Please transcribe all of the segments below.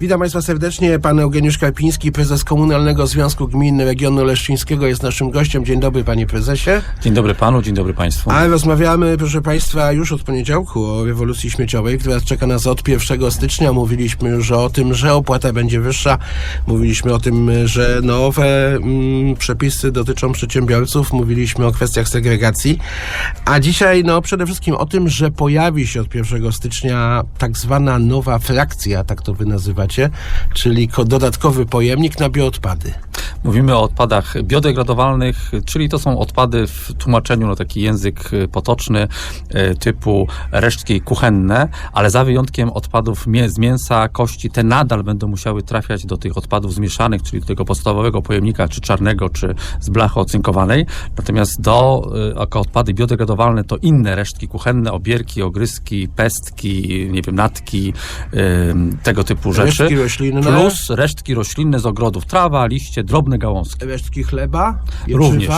Witam Państwa serdecznie. Pan Eugeniusz Karpiński, prezes Komunalnego Związku Gmin Regionu Leszczyńskiego jest naszym gościem. Dzień dobry Panie Prezesie. Dzień dobry panu, dzień dobry państwu. A rozmawiamy, proszę Państwa, już od poniedziałku o rewolucji śmieciowej, która czeka nas od 1 stycznia. Mówiliśmy już o tym, że opłata będzie wyższa. Mówiliśmy o tym, że nowe mm, przepisy dotyczą przedsiębiorców. Mówiliśmy o kwestiach segregacji. A dzisiaj, no przede wszystkim o tym, że pojawi się od 1 stycznia tak zwana nowa frakcja, tak to wy nazywacie, czyli ko- dodatkowy pojemnik na bioodpady. Mówimy o odpadach biodegradowalnych, czyli to są odpady w tłumaczeniu na taki język y, potoczny y, typu resztki kuchenne, ale za wyjątkiem odpadów z mięsa, kości, te nadal będą musiały trafiać do tych odpadów zmieszanych, czyli do tego podstawowego pojemnika, czy czarnego, czy z blachy ocynkowanej. Natomiast do, y, jako odpady biodegradowalne to inne resztki kuchenne, obierki, ogryzki, pestki, nie wiem, natki, tego typu rzeczy. Resztki roślinne. Plus resztki roślinne z ogrodów. Trawa, liście, drobne gałązki. Resztki chleba, Również.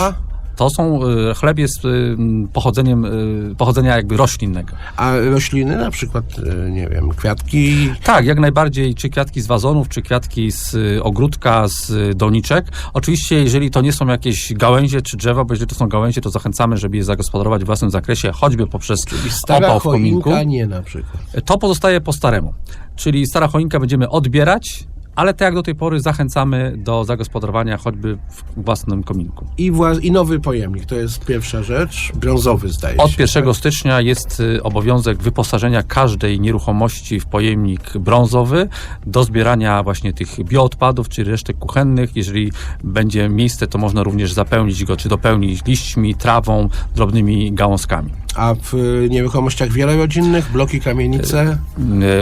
To są, y, chleb jest y, pochodzeniem, y, pochodzenia jakby roślinnego. a rośliny na przykład, e, nie wiem, kwiatki, Tak, jak najbardziej, czy kwiatki z wazonów, czy kwiatki z ogródka, z doniczek. Oczywiście, jeżeli to nie są jakieś gałęzie czy drzewa, bo jeżeli to są gałęzie, to zachęcamy, żeby je zagospodarować w własnym zakresie, choćby poprzez opał w kominku. nie na przykład. To pozostaje po staremu. Czyli stara choinka będziemy odbierać, ale tak jak do tej pory zachęcamy do zagospodarowania choćby w własnym kominku. I, wła- I nowy pojemnik, to jest pierwsza rzecz, brązowy zdaje się. Od 1 stycznia jest y, obowiązek wyposażenia każdej nieruchomości w pojemnik brązowy do zbierania właśnie tych bioodpadów czy resztek kuchennych. Jeżeli będzie miejsce, to można również zapełnić go, czy dopełnić liśćmi, trawą, drobnymi gałązkami. A w y, nieruchomościach wielorodzinnych, bloki, kamienice,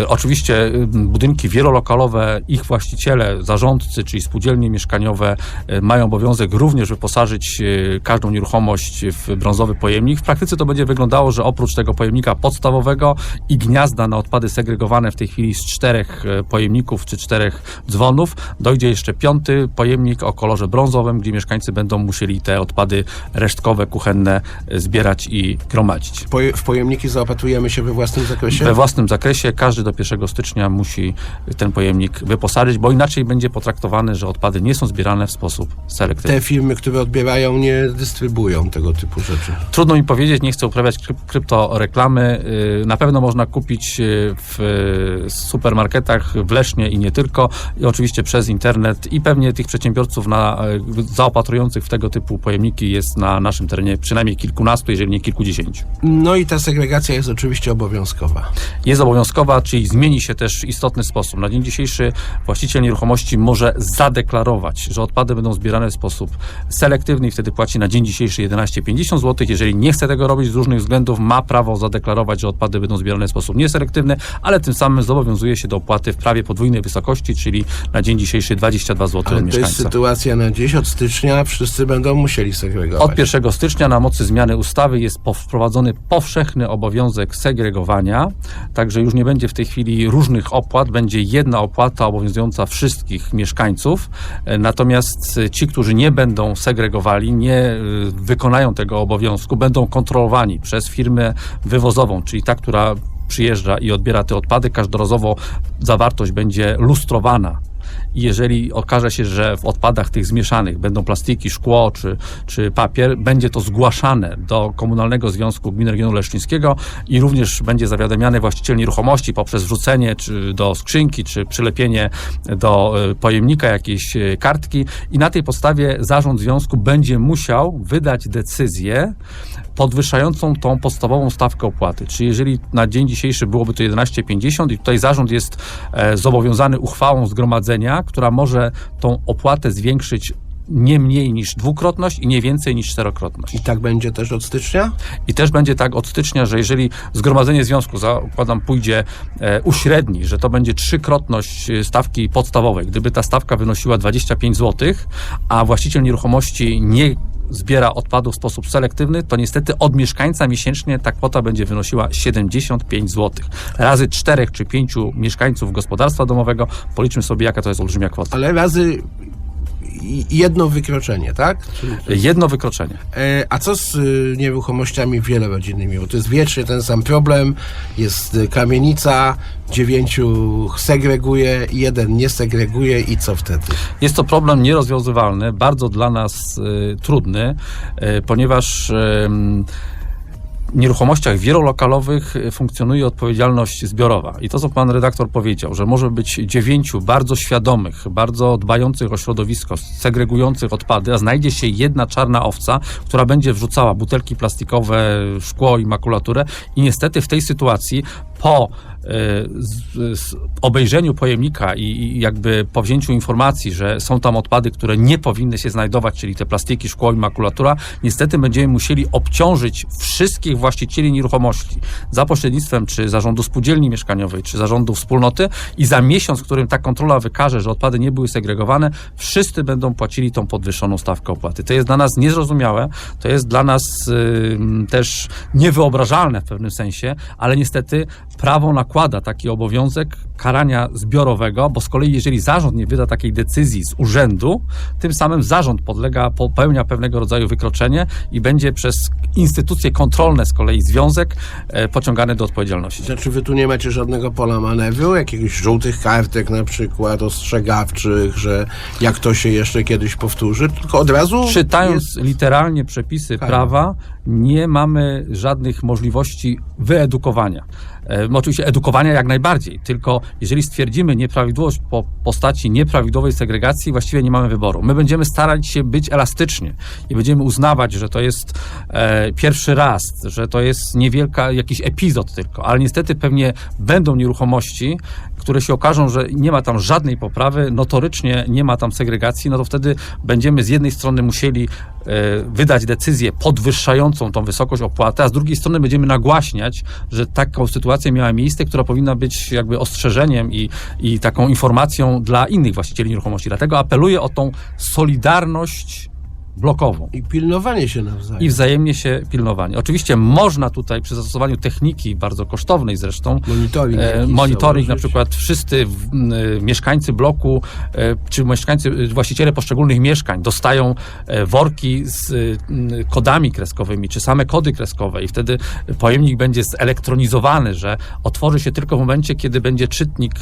Y, Oczywiście y, budynki wielolokalowe, ich właściciele, zarządcy, czyli spółdzielnie mieszkaniowe mają obowiązek również wyposażyć każdą nieruchomość w brązowy pojemnik. W praktyce to będzie wyglądało, że oprócz tego pojemnika podstawowego i gniazda na odpady segregowane w tej chwili z czterech pojemników czy czterech dzwonów, dojdzie jeszcze piąty pojemnik o kolorze brązowym, gdzie mieszkańcy będą musieli te odpady resztkowe, kuchenne zbierać i gromadzić. Poje, w pojemniki zaopatrujemy się we własnym zakresie. We własnym zakresie każdy do 1 stycznia musi ten pojemnik wyposażyć, bo inaczej będzie potraktowany, że odpady nie są zbierane w sposób selektywny. Te firmy, które odbierają, nie dystrybuują tego typu rzeczy. Trudno mi powiedzieć, nie chcę uprawiać kryp- kryptoreklamy. Yy, Na pewno można kupić yy, w yy, supermarketach w Lesznie i nie tylko. I oczywiście przez internet i pewnie tych przedsiębiorców na, zaopatrujących w tego typu pojemniki jest na naszym terenie przynajmniej kilkunastu, jeżeli nie kilkudziesięciu. No i ta segregacja jest oczywiście obowiązkowa. jest obowiązkowa, czyli zmieni się też w istotny sposób. Na dzień dzisiejszy właściciel nieruchomości może zadeklarować, że odpady będą zbierane w sposób selektywny i wtedy płaci na dzień dzisiejszy 11,50 zł. Jeżeli nie chce tego robić z różnych względów, ma prawo zadeklarować, że odpady będą zbierane w sposób nieselektywny, ale tym samym zobowiązuje się do opłaty w prawie podwójnej wysokości, czyli na dzień dzisiejszy 22 zł Ale od to jest mieszkańca. sytuacja na dziś. Od stycznia wszyscy będą musieli segregować. Od 1 stycznia na mocy zmiany ustawy jest po- wprowadzony powszechny obowiązek segregowania, także już nie będzie w tej chwili różnych opłat, będzie jedna opłata obowiązująca wszystkich mieszkańców. E, Natomiast e, ci, którzy nie będą segregowali, nie e, wykonają tego obowiązku, będą kontrolowani przez firmę wywozową, czyli ta, która przyjeżdża i odbiera te odpady, każdorazowo zawartość będzie lustrowana jeżeli okaże się, że w odpadach tych zmieszanych będą plastiki, szkło czy, czy papier, będzie to zgłaszane do Komunalnego Związku Gmin Regionu Leszczyńskiego i również będzie zawiadamiany właściciel nieruchomości poprzez wrzucenie czy do skrzynki, czy przylepienie do e, pojemnika jakiejś e, kartki i na tej podstawie zarząd związku będzie musiał wydać decyzję podwyższającą tą podstawową stawkę opłaty. Czyli jeżeli na dzień dzisiejszy byłoby to 11,50 i tutaj zarząd jest e, zobowiązany uchwałą zgromadzenia, która może tą opłatę zwiększyć nie mniej niż dwukrotność i nie więcej niż czterokrotność. I tak będzie też od stycznia? I też będzie tak od stycznia, że jeżeli zgromadzenie związku, zakładam, pójdzie e, uśredni, że to będzie trzykrotność e, stawki podstawowej, gdyby ta stawka wynosiła 25 zł, a właściciel nieruchomości nie zbiera odpadów w sposób selektywny, to niestety od mieszkańca miesięcznie ta kwota będzie wynosiła 75 zł. Razy czterech czy pięciu mieszkańców gospodarstwa domowego, policzmy sobie, jaka to jest olbrzymia kwota. Ale razy jedno wykroczenie, tak? Czyli- Jedno wykroczenie. E, A co z y, nieruchomościami wielorodzinnymi? Bo to jest wiecznie ten sam problem. Jest y, kamienica, dziewięciu segreguje, jeden nie segreguje i co wtedy? Jest to problem nierozwiązywalny, bardzo dla nas y, trudny, y, ponieważ y, nieruchomościach wielolokalowych y, funkcjonuje odpowiedzialność zbiorowa. I to, co pan redaktor powiedział, że może być dziewięciu bardzo świadomych, bardzo dbających o środowisko, segregujących odpady, a znajdzie się jedna czarna owca, która będzie wrzucała butelki plastikowe, szkło i makulaturę i niestety w tej sytuacji po obejrzeniu pojemnika i, jakby powzięciu informacji, że są tam odpady, które nie powinny się znajdować, czyli te plastiki, szkło i makulatura, niestety będziemy musieli obciążyć wszystkich właścicieli nieruchomości za pośrednictwem czy zarządu spółdzielni mieszkaniowej, czy zarządu wspólnoty i za miesiąc, w którym ta kontrola wykaże, że odpady nie były segregowane, wszyscy będą płacili tą podwyższoną stawkę opłaty. To jest dla nas niezrozumiałe, to jest dla nas też niewyobrażalne w pewnym sensie, ale niestety prawo nakłada taki obowiązek karania zbiorowego, bo z kolei jeżeli zarząd nie wyda takiej decyzji z urzędu, tym samym zarząd podlega, popełnia pewnego rodzaju wykroczenie i będzie przez instytucje kontrolne z kolei związek e, pociągany do odpowiedzialności. Znaczy wy tu nie macie żadnego pola manewru, jakichś żółtych kartek na przykład, ostrzegawczych, że jak to się jeszcze kiedyś powtórzy, tylko od razu Czytając jest... literalnie przepisy Kara. prawa, nie mamy żadnych możliwości wyedukowania. E, oczywiście edukowania jak najbardziej, tylko jeżeli stwierdzimy nieprawidłowość po postaci nieprawidłowej segregacji, właściwie nie mamy wyboru. My będziemy starać się być elastycznie i będziemy uznawać, że to jest e, pierwszy raz, że to jest niewielka, jakiś epizod tylko, ale niestety pewnie będą nieruchomości, które się okażą, że nie ma tam żadnej poprawy, notorycznie nie ma tam segregacji, no to wtedy będziemy z jednej strony musieli e, wydać decyzję podwyższającą tą wysokość opłaty, a z drugiej strony będziemy nagłaśniać, że taką sytuacja miała miejsce, która powinna być jakby ostrzeżeniem i, i taką informacją dla innych właścicieli nieruchomości. Dlatego apeluję o tą solidarność blokową I pilnowanie się nawzajem. i wzajemnie się pilnowanie. Oczywiście można tutaj przy zastosowaniu techniki bardzo kosztownej zresztą Monitoring. e, monitoring, na przykład wszyscy w, e, mieszkańcy bloku, e, czy mieszkańcy, e, właściciele poszczególnych mieszkań dostają worki z kodami kreskowymi, czy same kody kreskowe i wtedy pojemnik będzie zelektronizowany, że otworzy się tylko w momencie, kiedy będzie czytnik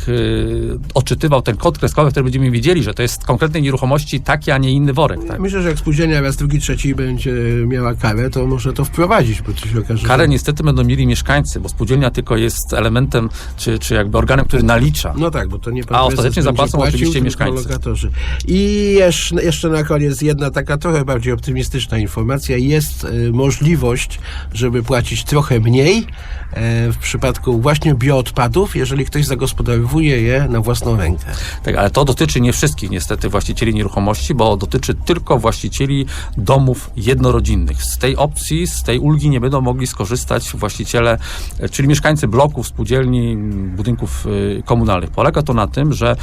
odczytywał ten kod kreskowy, wtedy będziemy wiedzieli, że to jest konkretnej nieruchomości taki, a nie inny worek. Tak? Myślę, że jak spółdzielnia raz, drugi, trzeci będzie miała karę, to może to wprowadzić, bo to się okaże, Karę że... niestety będą mieli mieszkańcy, bo spółdzielnia tylko jest elementem, czy, czy jakby organem, który nalicza. No tak, bo to nie A ostatecznie zapłacą płacił, oczywiście mieszkańcy. lokatorzy. I jeszcze, jeszcze na koniec jedna taka trochę bardziej optymistyczna informacja. Jest e, możliwość, żeby płacić trochę mniej e, w przypadku właśnie bioodpadów, jeżeli ktoś zagospodarowuje je na własną rękę. Tak, ale to dotyczy nie wszystkich niestety właścicieli nieruchomości, bo dotyczy tylko właścicieli domów jednorodzinnych. Z tej opcji, z tej ulgi nie będą mogli skorzystać właściciele, e, czyli mieszkańcy bloków, spółdzielni, m, budynków y, komunalnych. Polega to na tym, że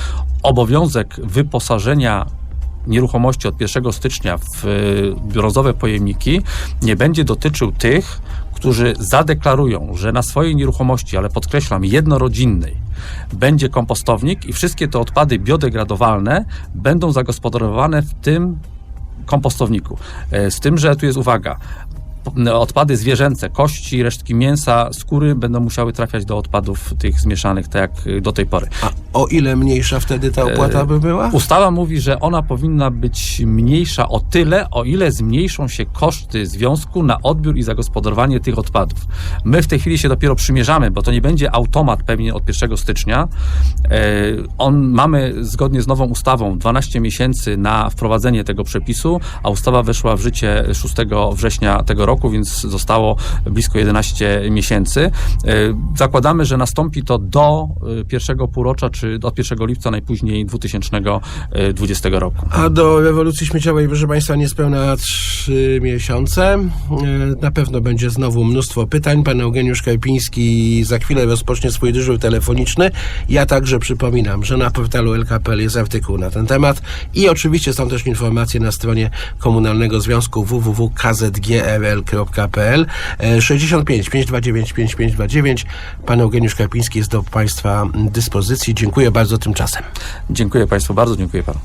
obowiązek wyposażenia nieruchomości od 1 stycznia w y, brązowe pojemniki nie będzie dotyczył tych, którzy zadeklarują, że na swojej nieruchomości, ale podkreślam, jednorodzinnej, będzie kompostownik i wszystkie te odpady biodegradowalne będą zagospodarowane w tym kompostowniku. E, Z tym, że tu jest uwaga. P- Odpady zwierzęce, kości, resztki mięsa, skóry będą musiały trafiać do odpadów tych zmieszanych, tak jak y, do tej pory. A o ile mniejsza wtedy ta opłata by była? Ustawa mówi, że ona powinna być mniejsza o tyle, o ile zmniejszą się koszty związku na odbiór i zagospodarowanie tych odpadów. My w tej chwili się dopiero przymierzamy, bo to nie będzie automat pewnie od 1 stycznia. E, On mamy zgodnie z nową ustawą 12 miesięcy na wprowadzenie tego przepisu, a ustawa weszła w życie 6 września tego roku, więc zostało blisko 11 miesięcy. E, Zakładamy, że nastąpi to do e, pierwszego półrocza, czy od 1 lipca najpóźniej 2020 roku. A do rewolucji śmieciowej, proszę Państwa, niespełna trzy miesiące. E, Na pewno będzie znowu mnóstwo pytań. Pan Eugeniusz Karpiński za chwilę rozpocznie swój dyżur telefoniczny. Ja także przypominam, że na portalu LKPL jest artykuł na ten temat i oczywiście są też informacje na stronie Komunalnego Związku www.kzgrl.pl E, 65 529 5529. Pan Eugeniusz Karpiński jest do Państwa dyspozycji. Dziękuję bardzo tymczasem. Dziękuję Państwu bardzo, dziękuję Panu.